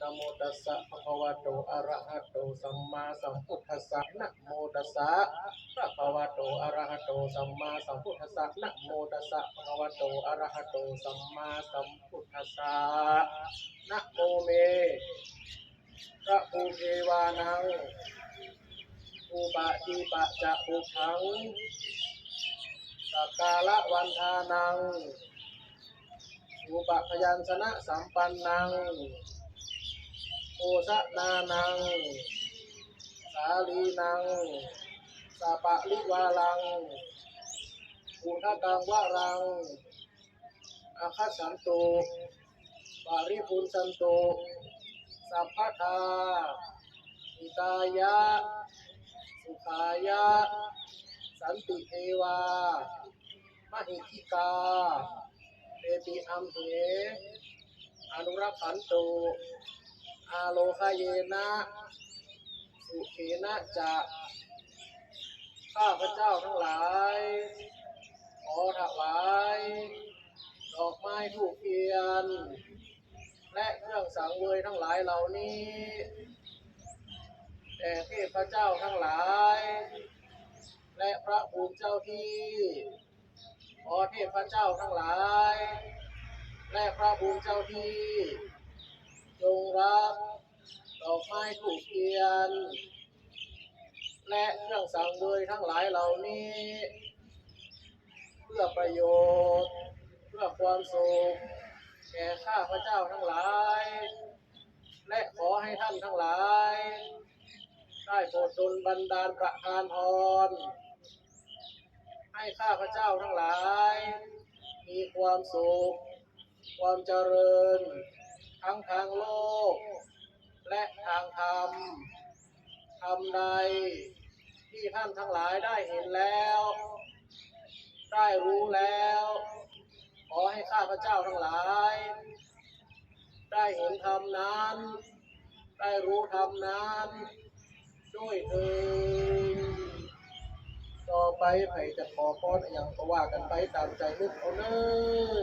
นะโมตัสสะภะคะวะโตอะระหะโตสัมมาสัมพุทธัสสะนะโมตัสสะภะคะวะโตอะระหะโตสัมมาสัมพุทธัสสะนะโมตัสสะภะคะวะโตอะระหะโตสัมมาสัมพุทธัสสะนะโมเมพระภูเทวานังอุปะทีปะจะอุพังสักกาละวันทานังอุปพยัญชนะสัมปันนัง โอสะนานัง สาลีนังสาปะลิวาลังอุทะกังวะรัง อาคัสสันตุปาริปุนสันตุสัพพะทาอิตายะ สุขายะ สันติเทวามหิทิกาเตติอัมเหอนุรักขันตุ โลคาเยนะสุเขนะจะข้าพระเจ้าทั้งหลาย ขอถวายดอกไม้ถูกเทียน และเครื่องสังเวยทั้งหลายเหล่านี้แด่เทพเจ้าทั้งหลาย และพระภูมิเจ้าที่ ขอเทพเจ้าทั้งหลาย และพระภูมิเจ้าที่ รับดอกไม้ถูกเทียน และเครื่องสังเวยทั้งหลายเหล่านี้ เพื่อประโยชน์ เพื่อความสุขแก่ข้าพระเจ้าทั้งหลาย และขอให้ท่านทั้งหลาย ได้โปรดดลบันดาลประทานพรให้ข้าพระเจ้าทั้งหลาย มีความสุข ความเจริญ ทั้งทางโลก และทางธรรมทำใด ที่ท่านทั้งหลายได้เห็นแล้ว ได้รู้แล้ว ขอให้ข้าพระเจ้าทั้งหลาย ได้เห็นธรรมนั้น ได้รู้ธรรมนั้นด้วยเถิดต่อไปไผจะขอพรอย่างก็ว่ากันไปตามใจนึกเอาเนอ